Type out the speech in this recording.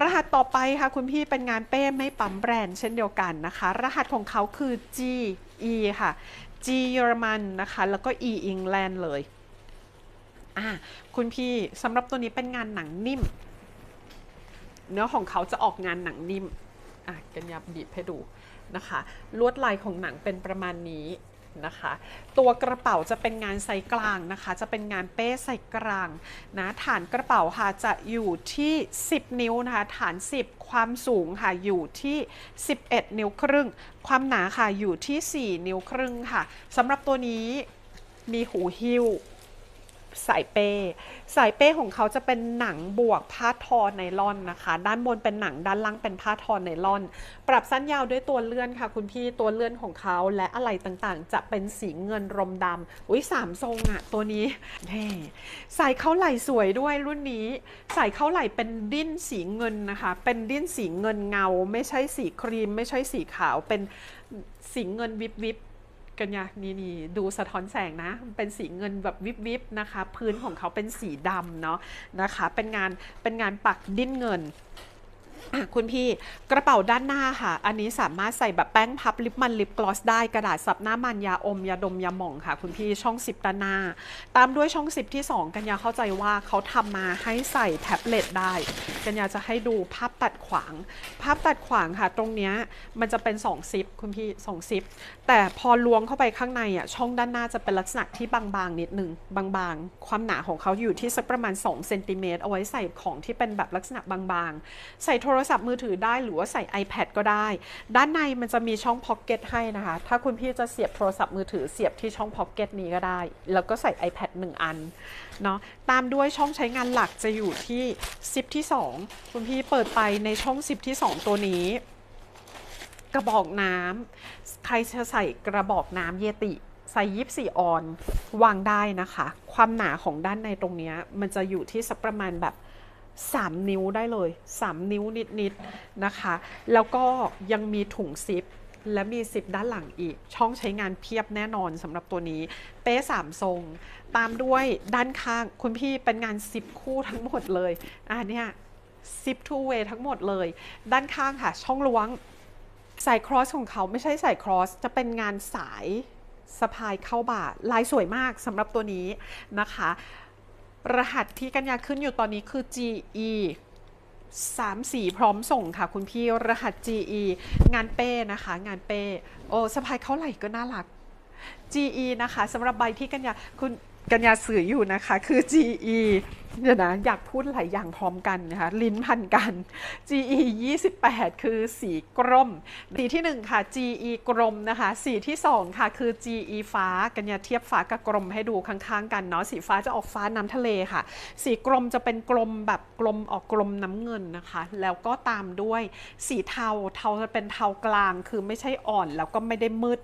รหัสต่อไปค่ะคุณพี่เป็นงานเป้ไม่ปั๊มแบรนด์เช่นเดียวกันนะคะ รหัสของเขาคือ G E ค่ะ G เยอรมันนะคะ แล้วก็ E อังกฤษเลยอะคุณพี่สำหรับตัวนี้เป็นงานหนังนิ่ม เนื้อของเขาจะออกงานหนังนิ่มอะกันยาบีบให้ดูนะคะ ลวดลายของหนังเป็นประมาณนี้ นะคะ ตัวกระเป๋าจะเป็นงานไซส์กลางนะคะ จะเป็นงานเป้ไซส์กลางนะฐานกระเป๋าค่ะจะอยู่ที่ 10 นิ้วนะคะ ฐาน 10 ความสูงค่ะอยู่ที่ 11 นิ้วครึ่ง ความหนาค่ะอยู่ที่ 4 นิ้วครึ่งค่ะสำหรับตัวนี้มีหูหิ้ว สายเป้ สายเป้ของเขาจะเป็นหนังบวกผ้าทอไนล่อนนะคะ ด้านบนเป็นหนังด้านล่างเป็นผ้าทอไนล่อน ปรับสั้นยาวด้วยตัวเลื่อนค่ะ คุณพี่ตัวเลื่อนของเขาและอะไรต่างๆ จะเป็นสีเงินรมดำอุ้ยสามทรงอะตัวนี้แน่ใส่เข้าไหล่สวยด้วยรุ่นนี้ใส่เข้าไหล่เป็นดิ้นสีเงินนะคะ เป็นดิ้นสีเงินเงา ไม่ใช่สีครีม ไม่ใช่สีขาวเป็นสีเงินวิบวิบ กันยานี่นี่ดูสะท้อนแสงนะ เป็นสีเงินแบบวิบวิบนะคะ พื้นของเขาเป็นสีดำเนาะนะคะ เป็นงานเป็นงานปักดิ้นเงิน อะคุณพี่กระเป๋าด้านหน้าค่ะ อันนี้สามารถใส่แบบแป้งพับลิปมันลิปกลอสได้กระดาษซับหน้ามันยาอมยาดมยาหม่องค่ะ คุณพี่ช่อง10ด้านหน้า ตามด้วยช่อง10ที่ 2 กันยาเข้าใจว่าเขาทำมาให้ใส่แท็บเล็ตได้ กันยาจะให้ดูภาพตัดขวาง ภาพตัดขวางค่ะ ตรงเนี้ยมันจะเป็น2ซิปคุณพี่2ซิปแต่พอล้วงเข้าไปข้างในอะช่องด้านหน้าจะเป็นลักษณะที่บางๆนิดนึงบางๆ ความหนาของเขาอยู่ที่สักประมาณ2เซนติเมตรเอาไว้ใส่ของที่เป็นแบบลักษณะบางๆ ใส่โทรรศัพท์มือถือได้หรือว่าใส่ iPad ก็ได้ ด้านในมันจะมีช่องพ็อกเก็ตให้นะคะ ถ้าคุณพี่จะเสียบโทรศัพท์มือถือเสียบที่ช่องพ็อกเก็ตนี้ก็ได้ แล้วก็ใส่ iPad 1 อันเนาะตามด้วยช่องใช้งานหลักจะอยู่ที่ซิปที่ 2 คุณพี่เปิดไปในช่องซิปที่ 2 ตัวนี้ กระบอกน้ำใครจะใส่กระบอกน้ำเยติใส่ยิบสี่ออนวางได้นะคะ ความหนาของด้านในตรงนี้มันจะอยู่ที่สักประมาณแบบ 3 นิ้วได้เลย 3 นิ้วนิดๆนะคะ แล้วก็ยังมีถุงซิป และมีซิปด้านหลังอีก ช่องใช้งานเพียบแน่นอนสำหรับตัวนี้ เป้สามทรง ตามด้วยด้านข้างคุณพี่เป็นงานซิปคู่ทั้งหมดเลยอะเนี่ยซิปทูเวย์ทั้งหมดเลย ด้านข้างค่ะ ช่องล้วงสายครอสของเขาไม่ใช่สายครอส จะเป็นงานสายสะพายเข้าบ่าลายสวยมากสำหรับตัวนี้นะคะ รหัสที่กัญญาขึ้นอยู่ตอนนี้คือ GE 3สีพร้อมส่งค่ะคุณพี่รหัส GE งานเป้นะคะ งานเป้โอ้สะพายเขาไหลก็น่ารัก GE นะคะสำหรับใบที่กัญญาคุณ กัญญาสื่ออยู่นะคะ คือ GE เดี๋ยวนะอยากพูดหลายอย่างพร้อมกันนะคะ ลิ้นพันกัน GE 28 คือสีกรม สีที่ 1 ค่ะ GE กรมนะคะ สีที่ 2 ค่ะคือ GE ฟ้ากัญญาเทียบฟ้ากับกรมให้ดูข้างๆ กันเนาะสีฟ้าจะออกฟ้าน้ำทะเลค่ะ สีกรมจะเป็นกลมแบบกลมออกกลมน้ำเงินนะคะ แล้วก็ตามด้วยสีเทาเทาจะเป็นเทากลางคือไม่ใช่อ่อนแล้วก็ไม่ได้มืด